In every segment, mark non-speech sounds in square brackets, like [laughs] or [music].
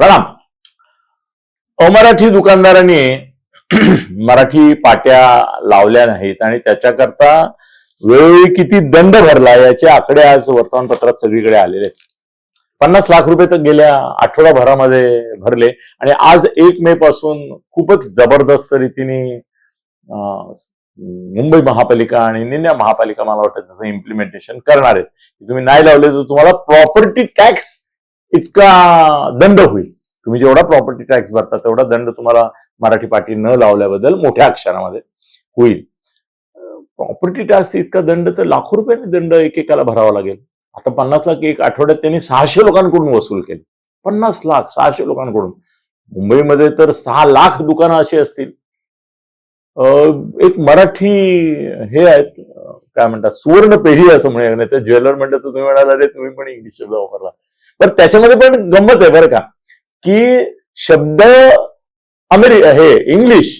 प्रणाम. अमराठी दुकानदारांनी [clears throat] मराठी पाट्या लावल्या नाहीत आणि त्याच्याकरता वेळोवेळी किती दंड भरला याचे आकडे आज वर्तमानपत्रात सगळीकडे आलेले आहेत. पन्नास लाख रुपये तर गेल्या आठवडाभरामध्ये भरले आणि आज एक मे पासून खूपच जबरदस्त रीतीने मुंबई महापालिका आणि निन्या महापालिका मला वाटतं त्याचं इम्प्लिमेंटेशन करणार आहेत. तुम्ही नाही लावले तर तुम्हाला प्रॉपर्टी टॅक्स इतका दंड होईल. तुम्ही जेवढा प्रॉपर्टी टॅक्स भरता तेवढा दंड तुम्हाला मराठी पाठी न लावल्याबद्दल मोठ्या अक्षरामध्ये होईल. प्रॉपर्टी टॅक्स इतका दंड तर लाखो रुपयाने दंड एकेकाला भरावा लागेल. आता पन्नास लाख एक आठवड्यात त्यांनी सहाशे लोकांकडून वसूल केले. पन्नास लाख सहाशे लोकांकडून. मुंबईमध्ये तर सहा लाख दुकानं अशी असतील. एक मराठी हे आहेत काय म्हणतात सुवर्ण पेढी असं म्हणे. ज्वेलर म्हणतात तुम्ही म्हणाला अरे तुम्ही पण इंग्लिश शब्द वापरला. पण त्याच्यामध्ये पण गंमत आहे बरं का की शब्द अमेरि हे इंग्लिश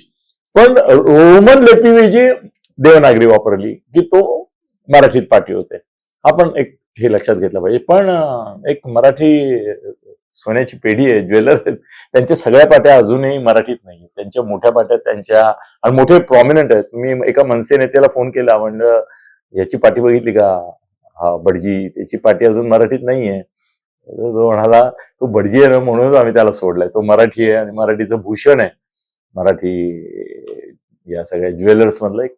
पण रोमन लिपीऐवजी देवनागरी वापरली की तो मराठीत पाठी होते. आपण एक हे लक्षात घेतलं पाहिजे. पण एक मराठी सोन्याची पेढी आहे ज्वेलर त्यांच्या सगळ्या पाट्या अजूनही मराठीत नाही त्यांच्या मोठ्या पाट्या त्यांच्या आणि मोठे प्रॉमिनंट आहेत. मी एका मनसे नेत्याला फोन केला म्हणलं याची पाठी बघितली का? हा बडजी त्याची पाठी अजून मराठीत नाहीये. तो म्हणाला तो बडजी आहे ना म्हणूनच आम्ही त्याला सोडलाय. तो मराठी आहे आणि मराठीचं भूषण आहे. मराठी या सगळ्या ज्वेलर्स मधलं एक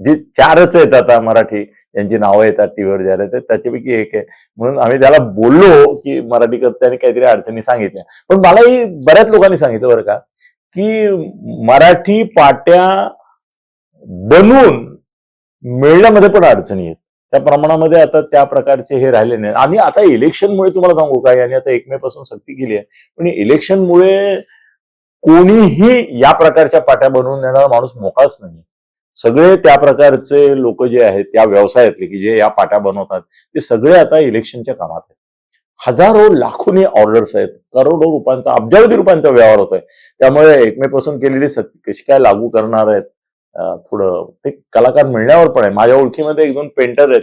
जे चारच आहेत आता मराठी यांची नावं येतात टीव्हीवर ज्याला आहेत त्याच्यापैकी एक आहे. म्हणून आम्ही त्याला बोललो की मराठी करताना काहीतरी अडचणी सांगितल्या. पण मलाही बऱ्याच लोकांनी सांगितलं बरं का की मराठी पाट्या बनवून मिळण्यामध्ये पण अडचणी आहेत त्या प्रमाणामध्ये आता त्या प्रकारचे हे राहिले नाही. आणि आता इलेक्शनमुळे तुम्हाला सांगू का यांनी आता एक मे पासून सक्ती केली आहे. पण इलेक्शनमुळे कोणीही या प्रकारच्या पाट्या बनवून देणारा माणूस मोकाच नाही. सगळे त्या प्रकारचे लोक जे आहेत त्या व्यवसायातले की जे या पाट्या बनवतात ते सगळे आता इलेक्शनच्या कामात आहेत. हजारो लाखोनी ऑर्डर्स आहेत. करोडो रुपयांचा अब्जावधी रुपयांचा व्यवहार होतोय. त्यामुळे एकमेपासून पासून केलेली सक्ती कशी काय लागू करणार आहेत? थोडं ते कलाकार मिळण्यावर पण आहे. माझ्या ओळखीमध्ये एक दोन पेंटर आहेत.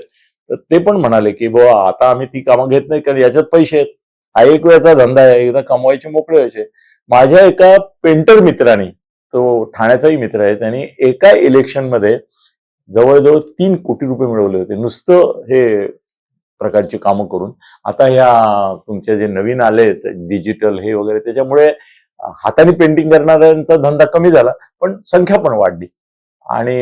तर ते पण म्हणाले की बुवा आता आम्ही ती कामं घेत नाही कारण याच्यात पैसे आहेत. हा एक वेळचा धंदा आहे. एकदा कमवायचे मोकळे व्हायचे. माझ्या एका पेंटर मित्राने तो ठाण्याचाही मित्र आहे त्यांनी एका इलेक्शनमध्ये जवळजवळ तीन कोटी रुपये मिळवले होते. नुसतं हे प्रकारची कामं करून. आता ह्या तुमचे जे नवीन आले डिजिटल हे वगैरे त्याच्यामुळे हाताने पेंटिंग करणाऱ्यांचा धंदा कमी झाला पण संख्या पण वाढली. आणि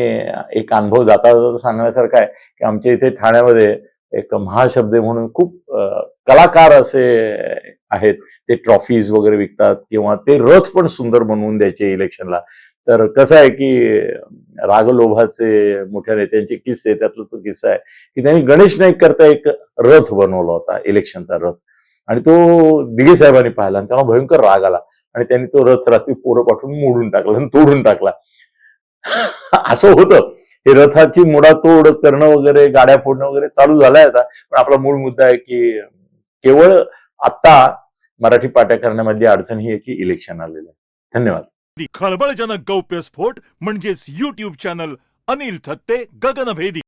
एक अनुभव जाता जाता सांगण्यासारखा आहे की आमच्या इथे ठाण्यामध्ये एक महाशब्द म्हणून खूप कलाकार असे आहेत. ते ट्रॉफीज वगैरे विकतात किंवा ते रथ पण सुंदर बनवून द्यायचे इलेक्शनला तर कसं आहे की रागलोभाचे मोठ्या नेत्यांचे किस्से त्यातला तो किस्सा आहे की त्यांनी गणेश नाईक करता एक रथ बनवला होता इलेक्शनचा रथ. आणि तो दिघे साहेबांनी पाहिला आणि त्यांना भयंकर राग आला. आणि त्यांनी तो रथ रात्री पोरं पाठवून मोडून टाकला आणि तोडून टाकला. [laughs] असं होतं. हे रथाची मुडातोड करणं वगैरे गाड्या फोडणं वगैरे चालू झालाय आता. पण आपला मूळ मुद्दा आहे की केवळ आता मराठी पाट्या करण्यामधली अडचण ही आहे की इलेक्शन आलेलं आहे. धन्यवाद. खळबळजनक गौप्यस्फोट म्हणजेच युट्यूब चॅनल अनिल थत्ते गगनभेदी.